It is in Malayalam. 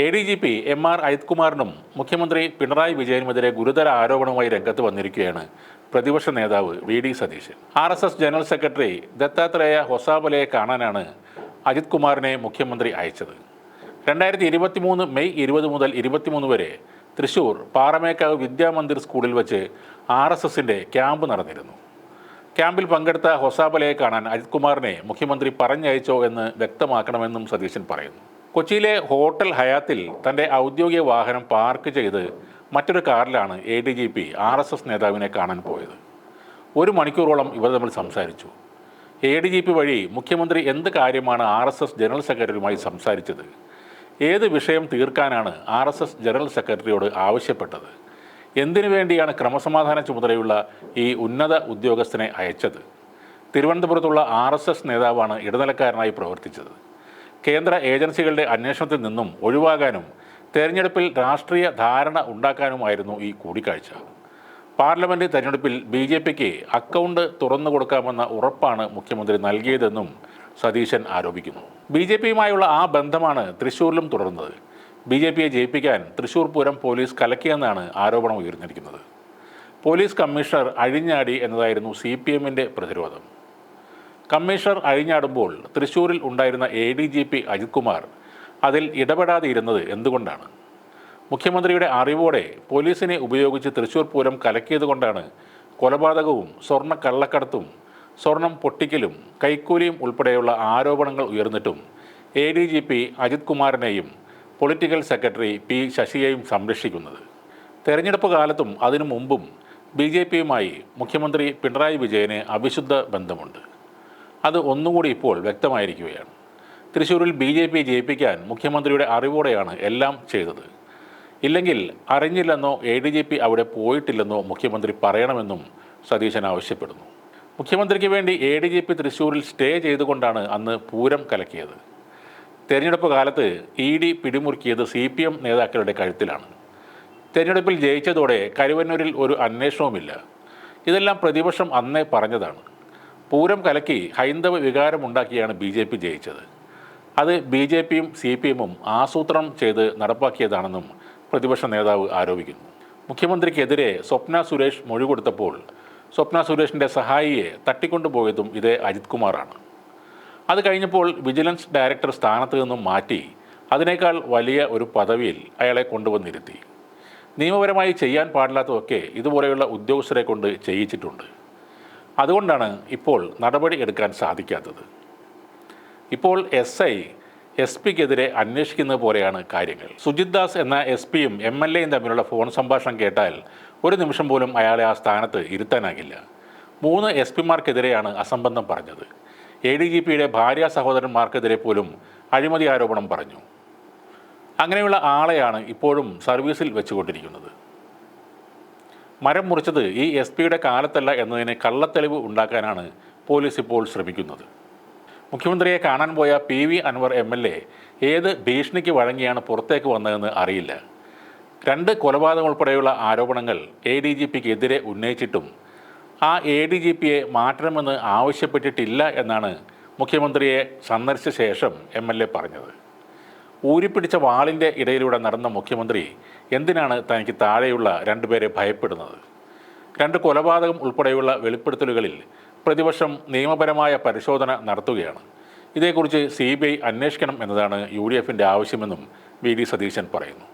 A D G P M R Ajith കുമാറിനും മുഖ്യമന്ത്രി പിണറായി വിജയനുമെതിരെ ഗുരുതര ആരോപണവുമായി രംഗത്ത് വന്നിരിക്കുകയാണ്. പ്രതിപക്ഷ നേതാവ് V D Satheesan. R S S general secretary Dattatreya ഹൊസാബലയെ കാണാനാണ് അജിത് കുമാറിനെ മുഖ്യമന്ത്രി അയച്ചത്. രണ്ടായിരത്തി ഇരുപത്തി മൂന്ന് മെയ് ഇരുപത് മുതൽ ഇരുപത്തിമൂന്ന് വരെ തൃശൂർ പാറമേക്കാവ് വിദ്യാമന്ദിർ സ്കൂളിൽ വച്ച് ആർ എസ് എസിന്റെ ക്യാമ്പ് നടന്നിരുന്നു. ക്യാമ്പിൽ പങ്കെടുത്ത ഹൊസാബലയെ കാണാൻ അജിത് കുമാറിനെ മുഖ്യമന്ത്രി പറഞ്ഞയച്ചോ എന്ന് വ്യക്തമാക്കണമെന്നും സതീശൻ പറയുന്നു. കൊച്ചിയിലെ ഹോട്ടൽ ഹയാത്തിൽ തന്റെ ഔദ്യോഗിക വാഹനം പാർക്ക് ചെയ്ത് മറ്റൊരു കാറിലാണ് A D G P R S S നേതാവിനെ കാണാൻ പോയത്. ഒരു മണിക്കൂറോളം ഇവർ തമ്മിൽ സംസാരിച്ചു. എ ഡി ജി പി വഴി മുഖ്യമന്ത്രി എന്ത് കാര്യമാണ് ആർ എസ് എസ് ജനറൽ സെക്രട്ടറിയുമായി സംസാരിച്ചത്? ഏത് വിഷയം തീർക്കാനാണ് ആർ എസ് എസ് ജനറൽ സെക്രട്ടറിയോട് ആവശ്യപ്പെട്ടത്? എന്തിനു വേണ്ടിയാണ് ക്രമസമാധാന ചുമതലയുള്ള ഈ ഉന്നത ഉദ്യോഗസ്ഥനെ അയച്ചത്? തിരുവനന്തപുരത്തുള്ള ആർ എസ് എസ് നേതാവാണ് ഇടനിലക്കാരനായി പ്രവർത്തിച്ചത്. കേന്ദ്ര ഏജൻസികളുടെ അന്വേഷണത്തിൽ നിന്നും ഒഴിവാകാനും തെരഞ്ഞെടുപ്പിൽ രാഷ്ട്രീയ ധാരണ ഉണ്ടാക്കാനുമായിരുന്നു ഈ കൂടിക്കാഴ്ച. പാർലമെന്റ് തെരഞ്ഞെടുപ്പിൽ ബി ജെ പിക്ക് അക്കൗണ്ട് തുറന്നു കൊടുക്കാമെന്ന ഉറപ്പാണ് മുഖ്യമന്ത്രി നൽകിയതെന്നും സതീശൻ ആരോപിക്കുന്നു. ബി ജെ പിയുമായുള്ള ആ ബന്ധമാണ് തൃശൂരിലും തുടർന്നത്. ബി ജെ പിയെ ജയിപ്പിക്കാൻ തൃശ്ശൂർ പൂരം പോലീസ് കലക്കിയെന്നാണ് ആരോപണം ഉയർന്നിരിക്കുന്നത്. പോലീസ് കമ്മീഷണർ അഴിഞ്ഞാടി എന്നതായിരുന്നു സി പി എമ്മിന്റെ പ്രതിരോധം. കമ്മീഷണർ അഴിഞ്ഞാടുമ്പോൾ തൃശൂരിൽ ഉണ്ടായിരുന്ന A D G P Ajith Kumar അതിൽ ഇടപെടാതെ ഇരുന്നത് എന്തുകൊണ്ടാണ്? മുഖ്യമന്ത്രിയുടെ അറിവോടെ പോലീസിനെ ഉപയോഗിച്ച് തൃശൂർ പൂരം കലക്കിയതുകൊണ്ടാണ് കൊലപാതകവും സ്വർണ കള്ളക്കടത്തും സ്വർണം പൊട്ടിക്കലും കൈക്കൂലിയും ഉൾപ്പെടെയുള്ള ആരോപണങ്ങൾ ഉയർന്നിട്ടും A D G P Ajith കുമാറിനെയും political secretary P ശശിയെയും സംരക്ഷിക്കുന്നത്. തെരഞ്ഞെടുപ്പ് കാലത്തും അതിനു മുമ്പും ബി ജെ പിയുമായി മുഖ്യമന്ത്രി പിണറായി വിജയന് അവിശുദ്ധ ബന്ധമുണ്ട്. അത് ഒന്നുകൂടി ഇപ്പോൾ വ്യക്തമായിരിക്കുകയാണ്. തൃശ്ശൂരിൽ ബി ജെ പി ജയിപ്പിക്കാൻ മുഖ്യമന്ത്രിയുടെ അറിവോടെയാണ് എല്ലാം ചെയ്തത്. ഇല്ലെങ്കിൽ അറിഞ്ഞില്ലെന്നോ എ ഡി ജി പി അവിടെ പോയിട്ടില്ലെന്നോ മുഖ്യമന്ത്രി പറയണമെന്നും സതീശൻ ആവശ്യപ്പെടുന്നു. മുഖ്യമന്ത്രിക്ക് വേണ്ടി എ ഡി ജി പി തൃശ്ശൂരിൽ സ്റ്റേ ചെയ്തുകൊണ്ടാണ് അന്ന് പൂരം കലക്കിയത്. തെരഞ്ഞെടുപ്പ് കാലത്ത് ഇ ഡി പിടിമുറുക്കിയത് സി പി എം നേതാക്കളുടെ കഴുത്തിലാണ്. തെരഞ്ഞെടുപ്പിൽ ജയിച്ചതോടെ കരുവന്നൂരിൽ ഒരു അന്വേഷണവുമില്ല. ഇതെല്ലാം പ്രതിപക്ഷം അന്നേ പറഞ്ഞതാണ്. പൂരം കലക്കി ഹൈന്ദവ വികാരമുണ്ടാക്കിയാണ് ബി ജെ പി ജയിച്ചത്. അത് ബി ജെ പിയും സി പി എമ്മും ആസൂത്രണം ചെയ്ത് നടപ്പാക്കിയതാണെന്നും പ്രതിപക്ഷ നേതാവ് ആരോപിക്കുന്നു. മുഖ്യമന്ത്രിക്കെതിരെ സ്വപ്ന സുരേഷ് മൊഴി കൊടുത്തപ്പോൾ സ്വപ്ന സുരേഷിന്റെ സഹായിയെ തട്ടിക്കൊണ്ടുപോയതും ഇതേ അജിത് കുമാറാണ്. അത് കഴിഞ്ഞപ്പോൾ വിജിലൻസ് ഡയറക്ടർ സ്ഥാനത്ത് നിന്നും മാറ്റി അതിനേക്കാൾ വലിയ ഒരു പദവിയിൽ അയാളെ കൊണ്ടുവന്നിരുത്തി. നിയമപരമായി ചെയ്യാൻ പാടില്ലാത്തതൊക്കെ ഇതുപോലെയുള്ള ഉദ്യോഗസ്ഥരെ കൊണ്ട് ചെയ്യിച്ചിട്ടുണ്ട്. അതുകൊണ്ടാണ് ഇപ്പോൾ നടപടി എടുക്കാൻ സാധിക്കാത്തത്. ഇപ്പോൾ എസ് ഐ എസ് പിക്കെതിരെ അന്വേഷിക്കുന്നത് പോലെയാണ് കാര്യങ്ങൾ. സുജിത് ദാസ് എന്ന എസ് പിയും എം എൽ എയും തമ്മിലുള്ള ഫോൺ സംഭാഷണം കേട്ടാൽ ഒരു നിമിഷം പോലും അയാളെ ആ സ്ഥാനത്ത് ഇരുത്താനാകില്ല. മൂന്ന് എസ് പിമാർക്കെതിരെയാണ് അസംബന്ധം പറഞ്ഞത്. എ ഡി ജി പിയുടെ ഭാര്യ സഹോദരന്മാർക്കെതിരെ പോലും അഴിമതി ആരോപണം പറഞ്ഞു. അങ്ങനെയുള്ള ആളെയാണ് ഇപ്പോഴും സർവീസിൽ വെച്ചുകൊണ്ടിരിക്കുന്നത്. മരം മുറിച്ചത് ഈ എസ് പിയുടെ കാലത്തല്ല എന്നതിന് കള്ളത്തെളിവ് ഉണ്ടാക്കാനാണ് പോലീസ് ഇപ്പോൾ ശ്രമിക്കുന്നത്. മുഖ്യമന്ത്രിയെ കാണാൻ പോയ P V Anvar M L A ഏത് ഭീഷണിക്ക് വഴങ്ങിയാണ് പുറത്തേക്ക് വന്നതെന്ന് അറിയില്ല. രണ്ട് കൊലപാതകം ഉൾപ്പെടെയുള്ള ആരോപണങ്ങൾ എ ഡി ജി പിക്ക് എതിരെ ഉന്നയിച്ചിട്ടും ആ എ ഡി ജി പിയെ മാറ്റണമെന്ന് ആവശ്യപ്പെട്ടിട്ടില്ല എന്നാണ് മുഖ്യമന്ത്രിയെ സന്ദർശിച്ച ശേഷം എം എൽ എ പറഞ്ഞത്. ഊരിപ്പിടിച്ച വാളിന്റെ ഇടയിലൂടെ നടന്ന മുഖ്യമന്ത്രി എന്തിനാണ് തനിക്ക് താഴെയുള്ള രണ്ടുപേരെ ഭയപ്പെടുന്നത്? രണ്ട് കൊലപാതകം ഉൾപ്പെടെയുള്ള വെളിപ്പെടുത്തലുകളിൽ പ്രതിപക്ഷം നിയമപരമായ പരിശോധന നടത്തുകയാണ്. ഇതേക്കുറിച്ച് സി ബി ഐ അന്വേഷിക്കണം എന്നതാണ് യു ഡി എഫിന്റെ ആവശ്യമെന്നും വി ഡി സതീശൻ പറയുന്നു.